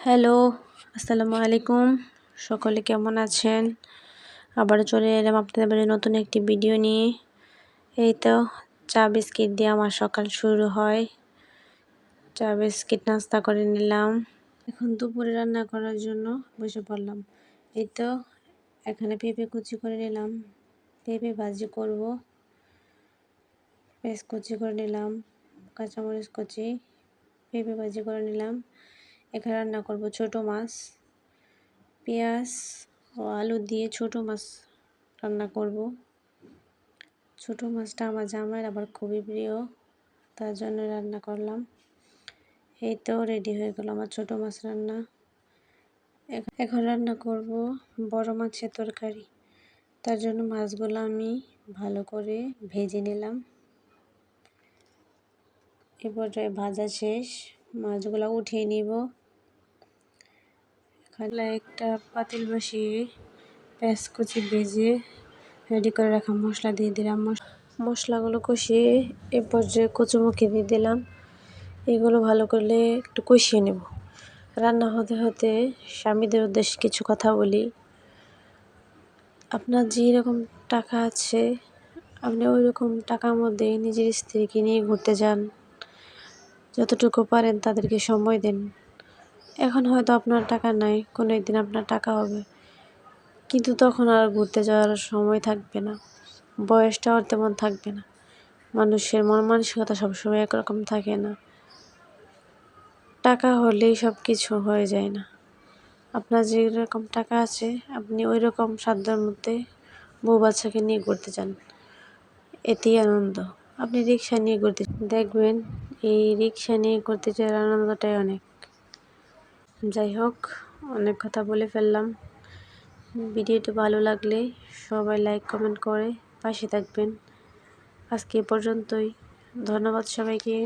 Hello, আসসালামু আলাইকুম। সকলে কেমন আছেন? আবার চলে এলাম আপনাদের বাড়ি নতুন একটি ভিডিও নিয়ে। এই তো, চা বিস্কিট দিয়ে আমার সকাল শুরু হয়। চা বিস্কিট নাস্তা করে নিলাম। এখন দুপুরে রান্না করার জন্য বসে পড়লাম। এই তো, এখানে পেঁপে কুচি করে নিলাম। পেঁপে ভাজি করব। পেঁয়াজ কুচি করে নিলাম, কাঁচামরিচ কুচি, পেঁপে ভাজি করে নিলাম। এখানে রান্না করব ছোট মাছ, পেঁয়াজ ও আলু দিয়ে ছোট মাছ রান্না করব। ছোট মাছটা আমার জামাইয়ের আবার খুবই প্রিয়, তার জন্য রান্না করলাম। এই তো রেডি হয়ে গেল আমার ছোট মাছ রান্না। এখন রান্না করব বড় মাছের তরকারি। তার জন্য মাছগুলো আমি ভালো করে ভেজে নিলাম। এ পর্যায়ে ভাজা শেষ, মাছগুলো উঠিয়ে নিব। এখানে একটা পাতিল বসিয়ে পেঁয়াজ কুচি ভেজে রেডি করে রাখা মশলা দিয়ে দিলাম। মশলাগুলো কষিয়ে এ পর্যায়ে কচুমুখি দিয়ে দিলাম। এগুলো ভালো করলে একটু কষিয়ে নেব। রান্না হতে হতে স্বামীদের উদ্দেশ্যে কিছু কথা বলি। আপনার যেরকম টাকা আছে, আপনি ওই রকম টাকার মধ্যে নিজের স্ত্রীকে নিয়ে ঘুরতে যান। যতটুকু পারেন তাদেরকে সময় দেন। এখন হয়তো আপনার টাকা নাই, কোনো একদিন আপনার টাকা হবে। কিন্তু তখন আর ঘুরতে যাওয়ার সময় থাকবে না, বয়সটাও তেমন থাকবে না। মানুষের মন মানসিকতা সবসময় একরকম থাকে না। টাকা হলেই সব কিছু হয়ে যায় না। আপনার যেরকম টাকা আছে, আপনি ওই রকম সাধ্যের মধ্যে বউ বাচ্চাকে নিয়ে ঘুরতে চান এতেই আনন্দ। আপনি রিক্সা নিয়ে ঘুরতে দেখবেন এই রিক্সা নিয়ে ঘুরতে যাওয়ার আনন্দটাই অনেক। যাই হোক অনেক কথা বলে ফেললাম। ভিডিওটি ভালো লাগলে সবাই লাইক কমেন্ট করে পাশে থাকবেন। আজকে এ পর্যন্তই। ধন্যবাদ সবাইকে।